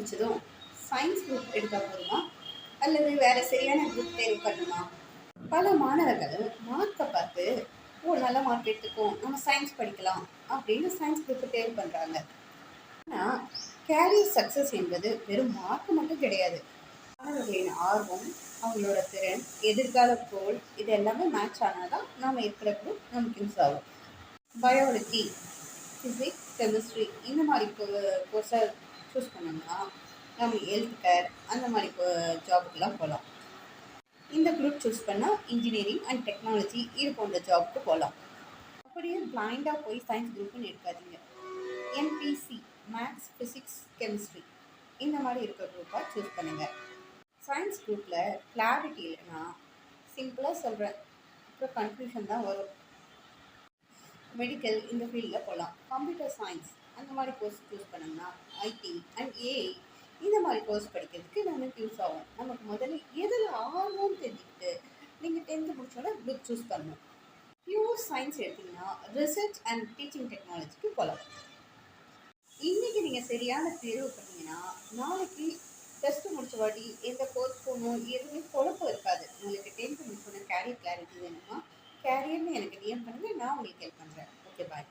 முடித்ததும் science group எடுத்தால் போதுமா அல்லது வேறு சரியான குரூப் தேர்வு பண்ணணுமா? பல மாணவர்கள் மார்க்கை பார்த்து ஓ நல்ல மார்க் எடுத்துக்கும். நம்ம சயின்ஸ் படிக்கலாம். அப்படின்னு சயின்ஸ் குரூப் தேர்வு பண்ணுறாங்க ஆனால் கேரியர் சக்ஸஸ் என்பது வெறும் மார்க் மட்டும் கிடையாது. மாணவர்களின் ஆர்வம் அவங்களோட திறன் எதிர்கால கோல் இது எல்லாமே மேட்ச் ஆனால் தான் நாம் இருக்கிற குரூப் நமக்கு யூஸ் ஆகும். பயாலஜி ஃபிசிக்ஸ் கெமிஸ்ட்ரி இந்த மாதிரி கோர்ஸை சூஸ் பண்ணோம்னா நம்ம ஹெல்த் கேர் அந்த மாதிரி ஜாபுக்கெலாம் போகலாம் இந்த குரூப் சூஸ் பண்ணால் இன்ஜினியரிங் அண்ட் டெக்னாலஜி இது போன்ற ஜாபுக்கு போகலாம் அப்படியே பிளைண்டாக போய் சயின்ஸ் குரூப்னு எடுக்காதீங்க. எம்பிசி மேத்ஸ் ஃபிசிக்ஸ் கெமிஸ்ட்ரி இந்த மாதிரி இருக்க குரூப்பாக சூஸ் பண்ணுங்கள் சயின்ஸ் குரூப்பில் கிளாரிட்டி இல்லைன்னா சிம்பிளாக சொல்கிறேன் அப்புறம் கன்ஃபியூஷன் தான் வரும். மெடிக்கல் இந்த ஃபீல்டில் போகலாம் கம்ப்யூட்டர் சயின்ஸ் அந்த மாதிரி கோர்ஸ் சூஸ் பண்ணோம்னா ஐடி அண்ட் ஏஐ இந்த மாதிரி கோர்ஸ் படிக்கிறதுக்கு நமக்கு யூஸ் ஆகும் நமக்கு முதல்ல எதில் ஆர்வம் தெரிஞ்சுக்கிட்டு நீங்கள் டென்த்து முடிச்சோட குரூப் சூஸ் பண்ணணும். பியூர் சயின்ஸ் எடுத்தீங்கன்னா ரிசர்ச் அண்ட் டீச்சிங் டெக்னாலஜிக்கு போகலாம் இன்றைக்கி நீங்கள் சரியான தேர்வு பண்ணீங்கன்னா நாளைக்கு ப்ளஸ் முடிச்ச வாட்டி எந்த கோர்ஸ் போகணும் எதுவுமே குழப்பம் இருக்காது. உங்களுக்கு டென்த்து முடிச்சோட கேரியர் கிளாரிட்டி வேணுமா? கேரியர்னு எனக்கு டிஎம் பண்ணுங்கள் நான் உங்களுக்கு ஹெல்ப் பண்ணுறேன் ஓகே பாய்